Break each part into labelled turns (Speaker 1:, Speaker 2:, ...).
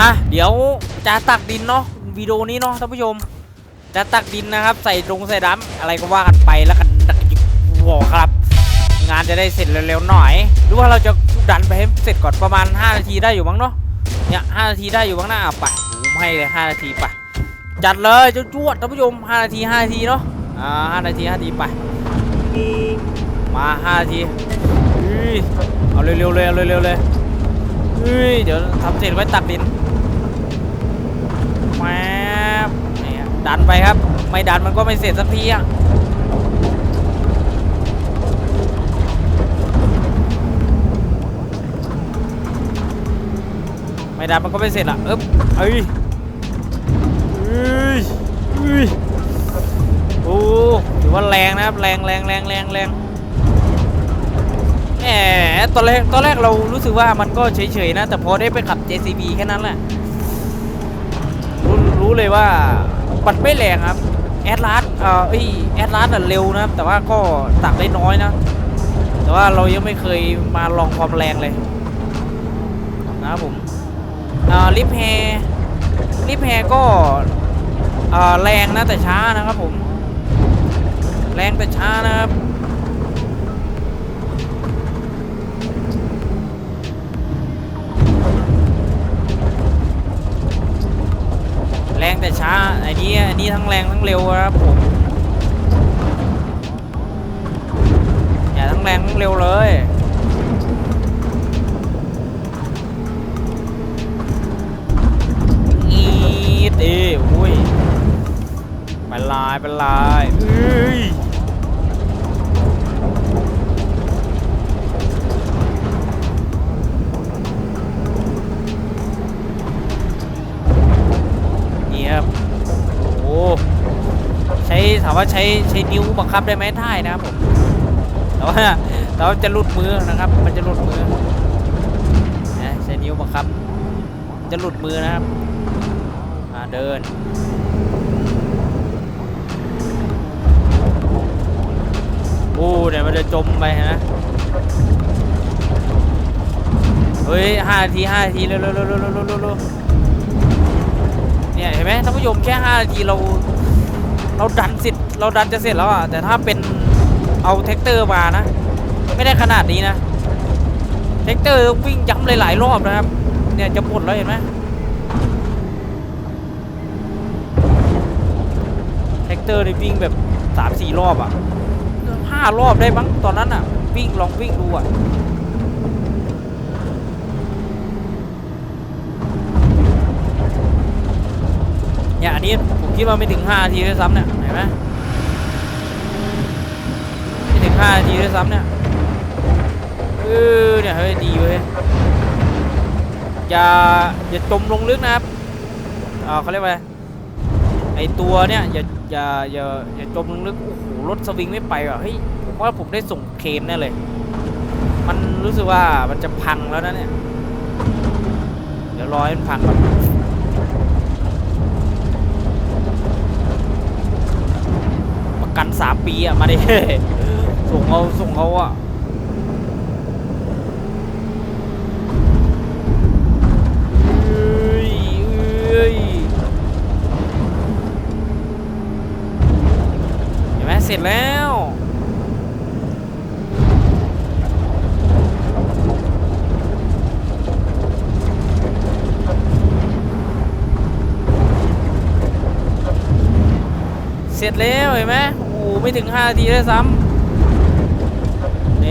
Speaker 1: อะเดี๋ยวจะตักดินเนาะวิดีโอนี้เนาะท่านผู้ชม จะตักดินนะครับ ใส่ตรงใส่ดำอะไรก็ว่ากันไปแล้วกันดักจิกบอกครับ งานจะได้เสร็จเร็วๆหน่อย หรือว่าเราจะดันไปให้เสร็จก่อนประมาณ 5 นาทีได้อยู่บ้างเนาะเนี่ย5นาทีได้อยู่บ้างนะไปผมให้เลย5นาทีไปจัดเลยจจวดท่านผู้ชม5นาที5นาทีเนาะอ่า5นาที5นาทีไปมา5นาทีอุ้ยเอาเร็วๆเลยเอาเร็วๆเลยเฮ้ยเดี๋ยวทำเสร็จไว้ตักดินแมบนี่ฮะ ดันไปครับ ไม่ดันมันก็ไม่เสร็จสักทีอะไม่ดันมันก็ไม่เสร็จอะเอ๊บเอ้ยเอ้ยเอ้ยโอ้ถือว่าแรงนะครับแรงแรงแรงแรงแรงแหมตอนแรกตอนแรกเรารู้สึกว่ามันก็เฉยๆนะ แต่พอได้ไปขับ JCB แค่นั้นแหละ รู้เลยว่ามันไม่แรงครับแอดลาสเอ่อเอ้ยแอดลาสอะเร็วนะครับ แต่ว่าก็ตักได้น้อยนะ แต่ว่าเรายังไม่เคยมาลองความแรงเลยนะครับผมลิฟต์แฮร์ลิฟต์แฮร์ก็แรงนะแต่ช้านะครับผม แรงแต่ช้านะครับ แต่ช้าไอ้นี้อันนี้ทั้งแรงทั้งเร็วครับผมอย่าทั้งแรงทั้งเร็วเลยอีดเอ้ยอุ้ยเป็นลายเป็นลายเฮ้ยามว่าใช้ใช้นิ้วบังคับได้ไหมได้นะครับผมแต่ว่าแต่ว่าจะหลุดมือนะครับ มันจะหลุดมือนะใช้นิ้วบังคับ จะหลุดมือนะครับอ่าเดินโอ้เดี๋ยมันจะจมไปนะเฮ้ยห้านาทีห้านาทีเร็วเร็วเร็วเร็วเร็วเร็วเนี่ยเห็นไหมท่านผู้ชมแค่ห้านาทีเรา เราดันเสร็จ เราดันจะเสร็จแล้วอะแต่ถ้าเป็นเอาแท็กเตอร์มานะ ไม่ได้ขนาดนี้นะแท็กเตอร์วิ่งย้ำหลายๆรอบนะครับ เนี่ยจะหมดแล้วเห็นไหมแท็กเตอร์นี่วิ่งแบบสามสี่รอบอะห้ารอบได้มั้งตอนนั้นอะ วิ่งลองวิ่งดูอะเนี่ยอันนี้ผมคิดว่าไม่ถึง5นาทีด้วยซ้ำเนี่ยเห็นไหม 5นาทีด้วยซ้ำเนี่ยเออเนี่ยเฮ้ยดีเว้ยอย่าอย่าจมลงลึกนะครับอ่าเขาเรียกว่าไอตัวเนี่ยอย่าอย่าอย่าอย่าจมลงลึกโอ้โหรถสวิงไม่ไปอะเฮ้ยผมว่าผมได้ส่งเคมแน่เลย มันรู้สึกว่ามันจะพังแล้วนะเนี่ยเดี๋ยวรอให้มันพังก่อนประกันสามปีอะมาดิ ส่งเอาส่งเอาอะเอ้ยเอ้ยเห็นไหมเสร็จแล้วเสร็จแล้วเห็นไหมโอ้โหไม่ถึง5นาทีด้วยซ้ำ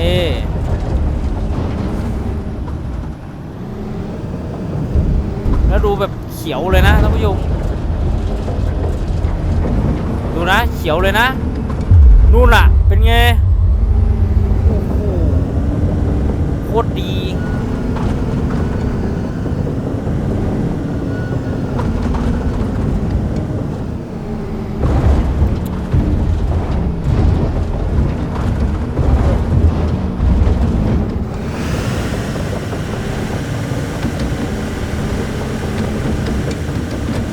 Speaker 1: นี่แล้วดูแบบเขียวเลยนะท่านผู้ชมดูนะเขียวเลยนะ นู่นล่ะ เป็นไงโอ้โหโคตรดี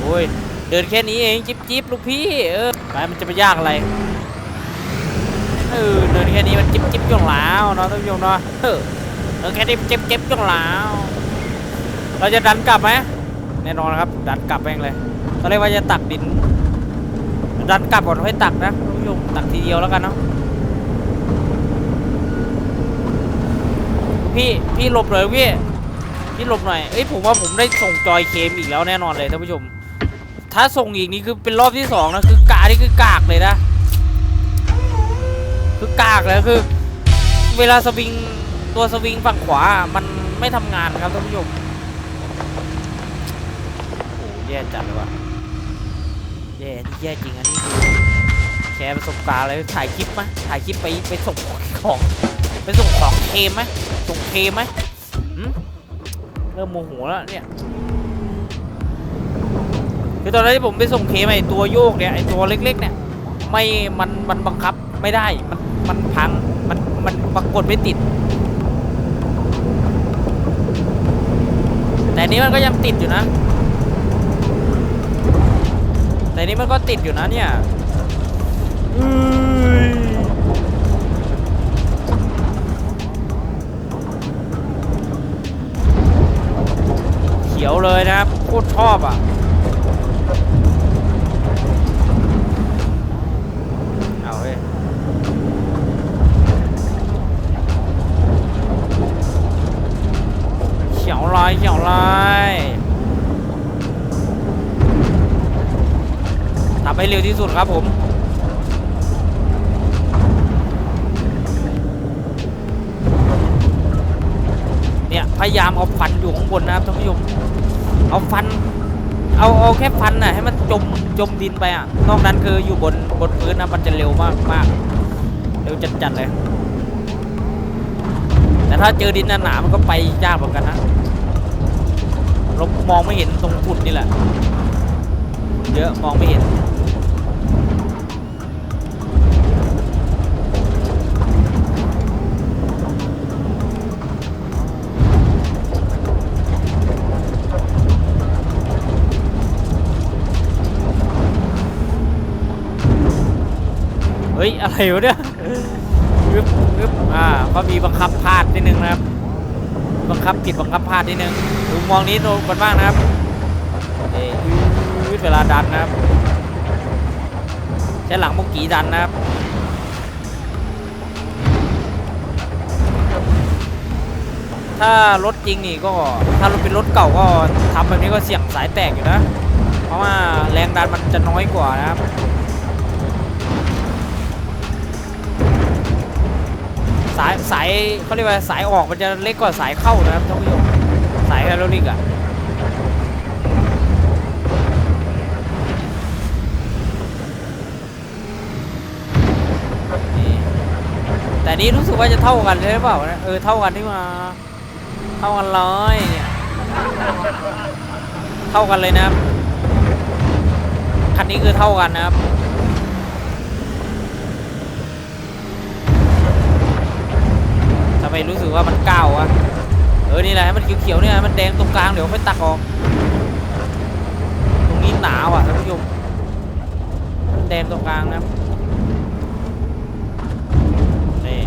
Speaker 1: โอ้ย เดินแค่นี้เองจิ๊บจิ๊บลูกพี่เออไปมันจะไปยากอะไรเออเดินแค่นี้มันจิ๊บจิ๊บย่องหลาวเนาะท่านผู้ชมเนาะเออเดินแค่นี้เจ็บเจ็บย่องหลาวเราจะดันกลับไหมแน่นอนครับดันกลับแม่งเลยตอนแรกว่าจะตักดิน ดันกลับก่อนค่อยตักนะคุณผู้ชมตักทีเดียวแล้วกันเนาะพี่พี่หลบหน่อยพี่พี่หลบหน่อยเอ้ยผมว่าผมได้ส่งจอยเคมอีกแล้วแน่นอนเลยท่านผู้ชม ถ้าส่งอีกนี่คือเป็นรอบที่สองนะคือกานี่คือกากเลยนะ คือกากเลยคือ เวลาสวิงตัวสวิงฝั่งขวามันไม่ทำงานครับท่านผู้ชมโอ้แย่จัดเลยว่ะแย่แย่จริงอันนี้คือแชร์ประสบการณ์เลยถ่ายคลิปไหมถ่ายคลิปไปไปส่งของไปส่งของเคมไหมส่งเคมไหมเริ่มโมโหแล้วเนี่ย คือตอนนั้นที่ผมไปส่งเคมไอตัวโยกเนี่ยไอตัวเล็กๆเนี่ยไม่มันมันบังคับไม่ได้มันมันพังมันมันปรากฏไม่ติด แต่นี้มันก็ยังติดอยู่นะ แต่นี้มันก็ติดอยู่นะเนี่ยอื้ยเขียวเลยนะครับโคตรชอบอะ เอาเว้ยเขียวลายเขียวลายทำให้เร็วที่สุดครับผมเนี่ยพยายามเอาฟันอยู่ข้างบนนะครับท่านผู้ชมเอาฟัน เอาเอาแค่ฟันน่ะให้มันจมจมดินไปอะนอกนั้นคืออยู่บนบนพื้นนะมันจะเร็วมากมากเร็วจัดจัดๆเลย แต่ถ้าเจอดินหนาๆมันก็ไปยากเหมือนกันนะ เรามองไม่เห็นตรงฝุ่นนี่แหละ เยอะมองไม่เห็นเฮ้ย อะไรวะเนี่ยอึ๊บอึ๊บอ่าก็มีบังคับพลาดนิดนึงนะครับ บังคับผิดบังคับพลาดนิดนึงดูมองนี้ดูกันบ้างนะครับเอ้ยเวลาดันนะครับใช้หลังมุกกีดันนะครับถ้ารถจริงนี่ก็ถ้ารถเป็นรถเก่าก็ทำแบบนี้ก็เสี่ยงสายแตกอยู่นะ เพราะว่าแรงดันมันจะน้อยกว่านะครับ สายสายเขาเรียกว่าสายออกมันจะเล็กกว่าสายเข้านะครับท่านผู้ชมสายไฮดรอลิกอะแต่นี้รู้สึกว่าจะเท่ากันเลยหรือเปล่านะเออเท่ากันที่มาเท่ากันเลยเนี่ยเท่ากันเลยนะครับคันนี้คือเท่ากันนะครับ ทำไมรู้สึก ว่ามันก้าวอะเออนี่แหละให้มันเขียวๆเนี่ยมันแดงตรงกลางเดี๋ยวค่อยตักออกตรงนี้หนาวอะท่านผู้ชมมันแดงตรงกลางนะนี่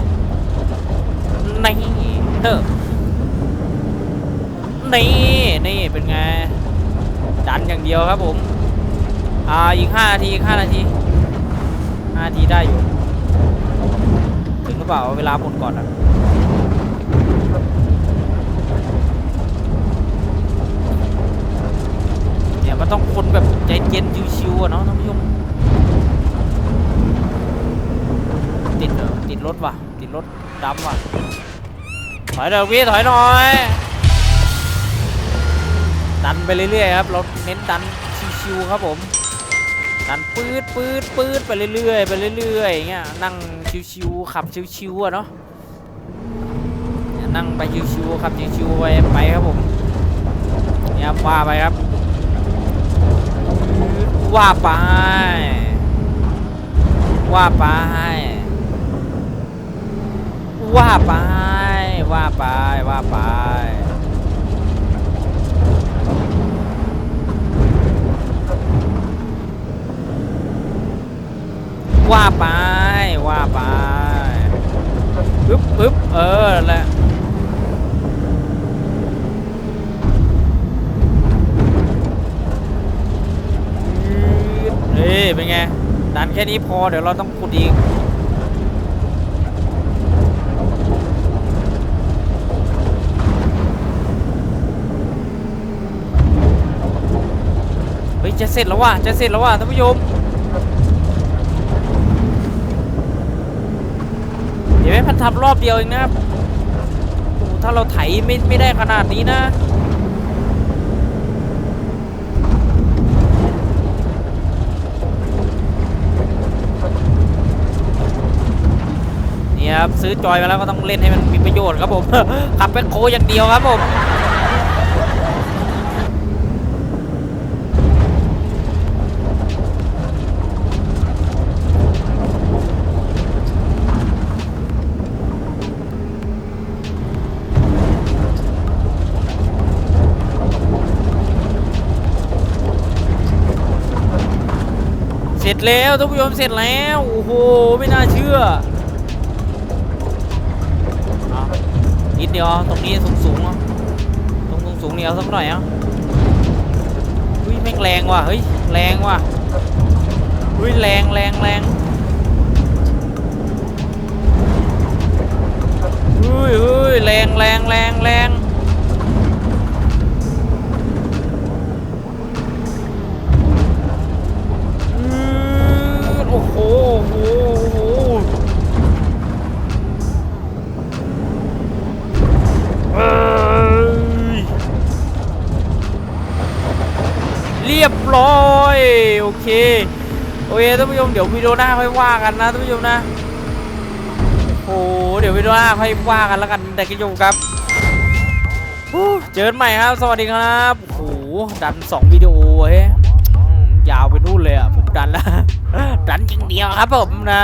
Speaker 1: นี่เด้อนี่นี่เป็นไงดันอย่างเดียวครับผมอ่าอีกห้านาทีอีกห้านาทีห้านาทีได้อยู่ ถึงหรือเปล่าเวลาหมดก่อนอะ เนี่ย มันต้องคนแบบใจเย็นชิวๆอะเนาะท่านผู้ชมติดเหรอติดรถว่ะ ติดรถดำว่ะ ถอยเดี๋ยวพี่ถอยหน่อย ดันไปเรื่อยๆครับ เราเน้นดันชิวๆครับผม ดันปืดปืดปืดไปเรื่อยๆไปเรื่อยๆอย่างเงี้ย นั่งชิวๆขับชิวๆอะเนาะนั่งไปชิวๆขับชิวๆไปไปครับผมเนี่ยว่าไปครับ ว่าไป ว่าไป ว่าไป ว่าไป ว่าไป ว่าไป ว่าไปปึ๊บปึ๊บเออแหละ เป็นไง ดันแค่นี้พอเดี๋ยวเราต้องขุดอีกเฮ้ยจะเสร็จแล้วว่ะจะเสร็จแล้วว่ะท่านผู้ชมเดี๋ยวให้พันทำรอบเดียวเองนะครับถ้าเราไถไม่ไม่ได้ขนาดนี้นะ นี่ครับซื้อจอยมาแล้วก็ต้องเล่นให้มันมีประโยชน์ครับผมขับแบ็คโคอย่างเดียวครับผมเสร็จแล้วท่านผู้ชมเสร็จแล้ว โอ้โห ไม่น่าเชื่อ นิดเดียวตรงนี้สูงสูงๆตรงสูงสูงๆนี่เอาสักหน่อยอะเฮ้ยแม่งแรงว่ะเฮ้ยแรงว่ะเฮ้ยแรงแรงแรงเฮ้ยเฮ้ยแรงแรงแรงแรง เรียบร้อยโอเคโอเคท่านผู้ชมเดี๋ยววิดีโอหน้าค่อยว่ากันนะท่านผู้ชมนะโอ้โหเดี๋ยววิดีโอหน้าค่อยว่ากันแล้วกันแต่กิจมครับเจอกันใหม่ครับ สวัสดีครับโอ้โหดันสองวิดีโอเฮ้ยยาวไปนู่นเลยอะผมดันแล้วดันจริงเดียวครับผมนะ